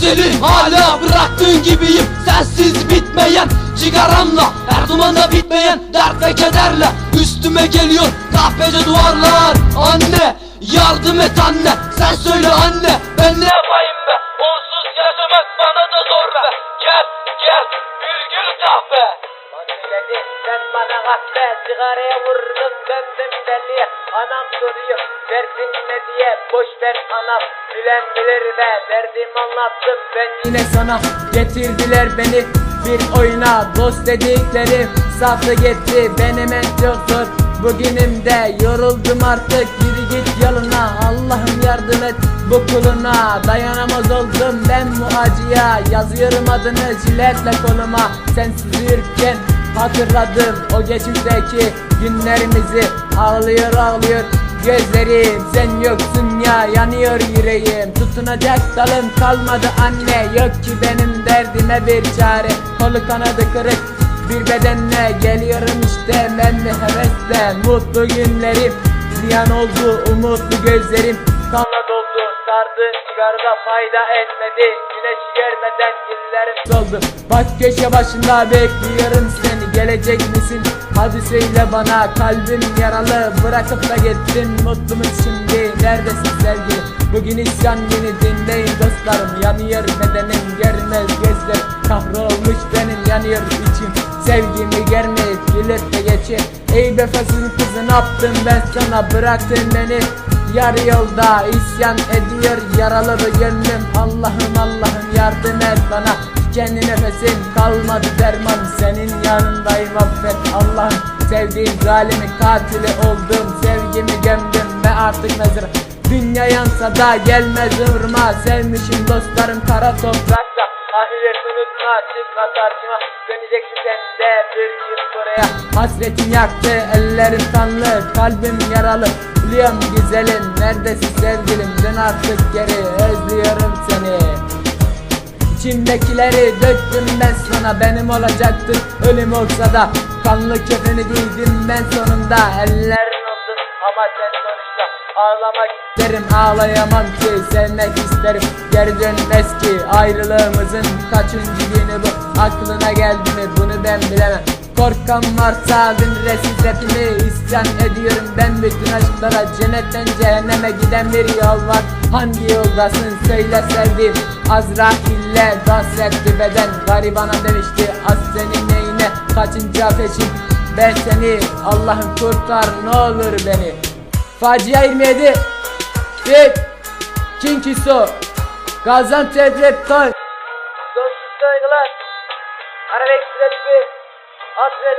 Eceli hala bıraktığın gibiyim. Sensiz bitmeyen Cigaramla her dumanda bitmeyen Dert ve kederle Üstüme geliyor kahveci duvarlar. Anne yardım et anne Sen söyle anne Ben ne yapayım be? Onsuz yaşamak bana da zor be. Gel gel bir gün kahve Dedi sen bana kahve sigaraya vurdun döndüm deliye. Anam soruyor derdin ne diye? Boş ver anam Bilen bilir be derdimi anlattım ben yine sana. Getirdiler beni bir oyuna dost dedikleri Safı gitti. Benim en çok zor Bugünümde yoruldum artık. Yürü git yoluna Allah'ım yardım et bu kuluna. Dayanamaz oldum ben bu acıya. Yazıyorum adını jiletle koluma. Sensiz yürürken hatırladım o geçmişteki günlerimizi. Ağlıyor ağlıyor gözlerim. Sen yoksun ya yanıyor yüreğim. Tutunacak dalım kalmadı anne. Yok ki benim derdime bir çare. Kolu kanadı kırık bir bedenle. Geliyorum işte ben de hevesle. Mutlu günlerim ziyan oldu umutlu gözlerim. Kanla doldu sardı sigara fayda etmedi. Güneş görmeden günlerim soldu Bak köşe başında bekliyorum seni. Gelecek misin? Hadi söyle bana kalbim yaralı. Bırakıp da gittin mutlu musun şimdi Neredesin sevgili Bugün isyan yeni dinleyin dostlarım Yanıyor bedenim görmez gözler. Kahrolmuş benim yanıyor içim. Sevgimi görmeyip gülüp de geçin Ey vefasız kızı ne yaptım ben sana? Bıraktın beni. Yarı yolda isyan ediyor yaralı bu gönlüm. Allah'ım Allah'ım yardım et bana. Kendi nefesim kalmadı derman. Senin yanındayım affet Allah'ım. Sevdiğim zalimin katili oldum. Sevgimi gömdüm ve artık mezara Dünya yansa da gelmez vurma Sevmişim dostlarım kara toprakta. Ahiret unutma çıkma karşıma Döneceksin sen de bir gün buraya Hasretim yaktı ellerim kanlı Kalbim yaralı. Biliyorum güzelim neredesin sevgilim. Dön artık geri özlüyorum seni. İçimdekileri döktüm ben sana benim olacaktın ölüm olsa da Kanlı kefeni giydim ben sonunda. Ellerin olsun ama sen sonuçta Ağlamak isterim ağlayamam ki sevmek isterim. Geri dönmez ki ayrılığımızın kaçıncı günü bu? Aklına geldi mi? Bunu ben bilemem. Korkan varsa dinlesin rapimi isyan ediyorum. Ben bütün aşklara Cennetten cehenneme giden bir yol var. Hangi yoldasın? Söyle sevdiğim. Azrail'le dans etti beden. Garibana demişti az senin neyine? Kaçıncı peşin ben seni Allah'ım kurtar ne olur beni Facia 27 Big King Kiso Gaziantep Time Dostluk saygılar. Arabesk Rap'i Hasret